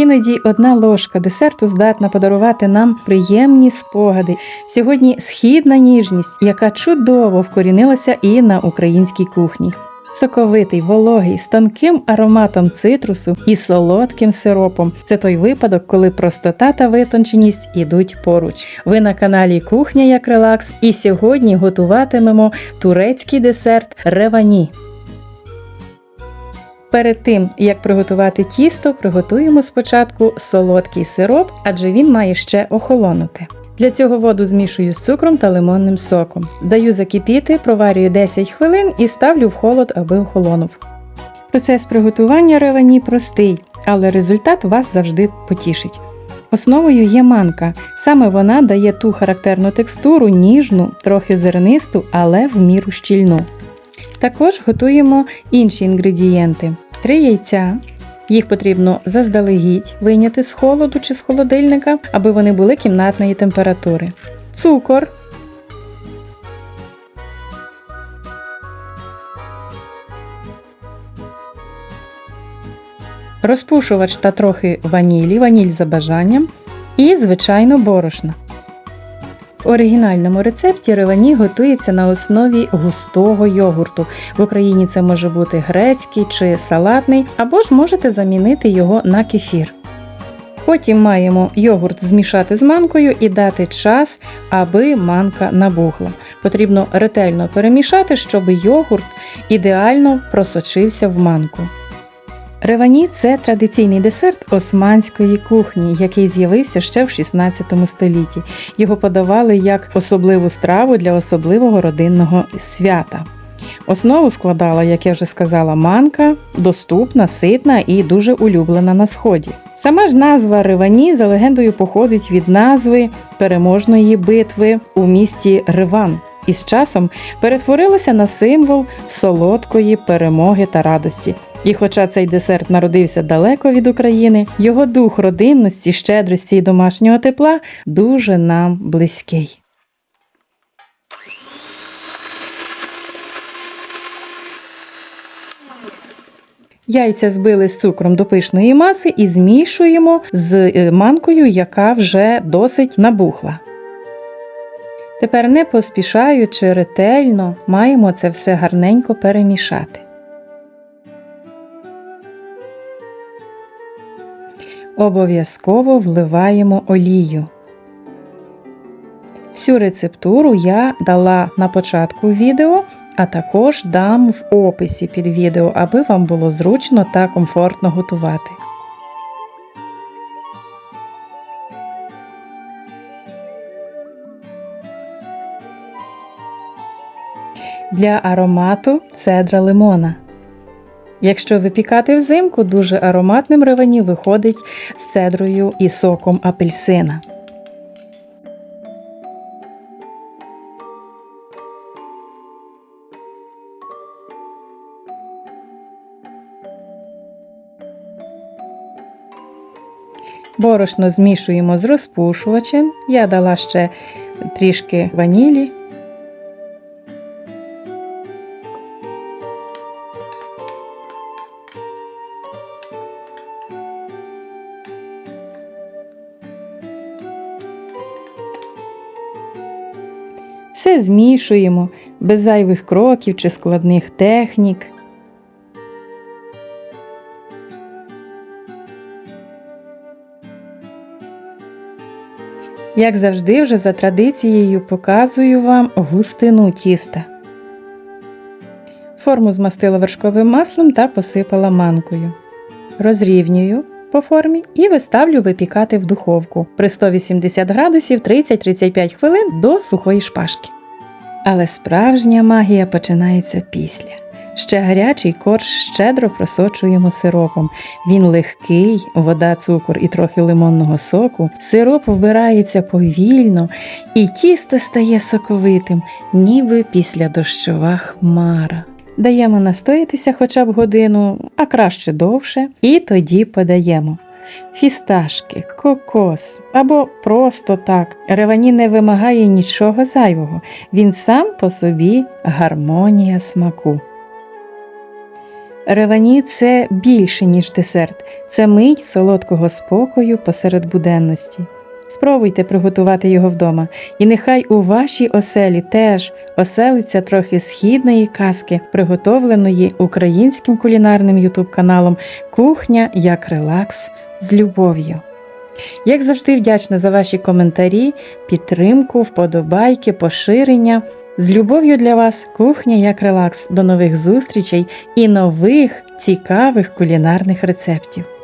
Іноді одна ложка десерту здатна подарувати нам приємні спогади. Сьогодні східна ніжність, яка чудово вкорінилася і на українській кухні. Соковитий, вологий, з тонким ароматом цитрусу і солодким сиропом. Це той випадок, коли простота та витонченість ідуть поруч. Ви на каналі Кухня як релакс, і сьогодні готуватимемо турецький десерт ревані. Перед тим, як приготувати тісто, приготуємо спочатку солодкий сироп, адже він має ще охолонути. Для цього воду змішую з цукром та лимонним соком. Даю закипіти, проварюю 10 хвилин і ставлю в холод, аби охолонув. Процес приготування ревані простий, але результат вас завжди потішить. Основою є манка. Саме вона дає ту характерну текстуру, ніжну, трохи зернисту, але в міру щільну. Також готуємо інші інгредієнти: 3 яйця. Їх потрібно заздалегідь вийняти з холоду чи з холодильника, аби вони були кімнатної температури. Цукор. Розпушувач та трохи ванілі, ваніль за бажанням. І, звичайно, борошна. В оригінальному рецепті ревані готується на основі густого йогурту. В Україні це може бути грецький чи салатний, або ж можете замінити його на кефір. Потім маємо йогурт змішати з манкою і дати час, аби манка набухла. Потрібно ретельно перемішати, щоб йогурт ідеально просочився в манку. Ревані це традиційний десерт османської кухні, який з'явився ще в 16 столітті. Його подавали як особливу страву для особливого родинного свята. Основу складала, як я вже сказала, манка, доступна, ситна і дуже улюблена на сході. Сама ж назва Ривані за легендою походить від назви переможної битви у місті Риван. І з часом перетворилася на символ солодкої перемоги та радості. І хоча цей десерт народився далеко від України, його дух родинності, щедрості і домашнього тепла дуже нам близький. Яйця збили з цукром до пишної маси і змішуємо з е, манкою, яка вже досить набухла. Тепер, не поспішаючи ретельно, маємо це все гарненько перемішати. Обов'язково вливаємо олію. Всю рецептуру я дала на початку відео, а також дам в описі під відео, аби вам було зручно та комфортно готувати. Для аромату цедра лимона. Якщо випікати взимку, дуже ароматним ревені виходить з цедрою і соком апельсина. Борошно змішуємо з розпушувачем. Я дала ще трішки ванілі. Все змішуємо без зайвих кроків чи складних технік. Як завжди, вже за традицією показую вам густину тіста. Форму змастила вершковим маслом та посипала манкою. Розрівнюю по формі і виставлю випікати в духовку при 180 градусів 30-35 хвилин до сухої шпажки. Але справжня магія починається після. Ще гарячий корж щедро просочуємо сиропом. Він легкий, вода, цукор і трохи лимонного соку. Сироп вбирається повільно, і тісто стає соковитим, ніби після дощова хмара. Даємо настоятися хоча б годину, а краще довше, і тоді подаємо. Фісташки, кокос або просто так. Ревані не вимагає нічого зайвого, він сам по собі гармонія смаку. Ревані це більше, ніж десерт, це мить солодкого спокою посеред буденності. Спробуйте приготувати його вдома, і нехай у вашій оселі теж оселиться трохи східної казки, приготовленої українським кулінарним ютуб каналом Кухня як релакс з любов'ю. Як завжди, вдячна за ваші коментарі, підтримку, вподобайки, поширення. З любов'ю для вас кухня як релакс. До нових зустрічей і нових цікавих кулінарних рецептів.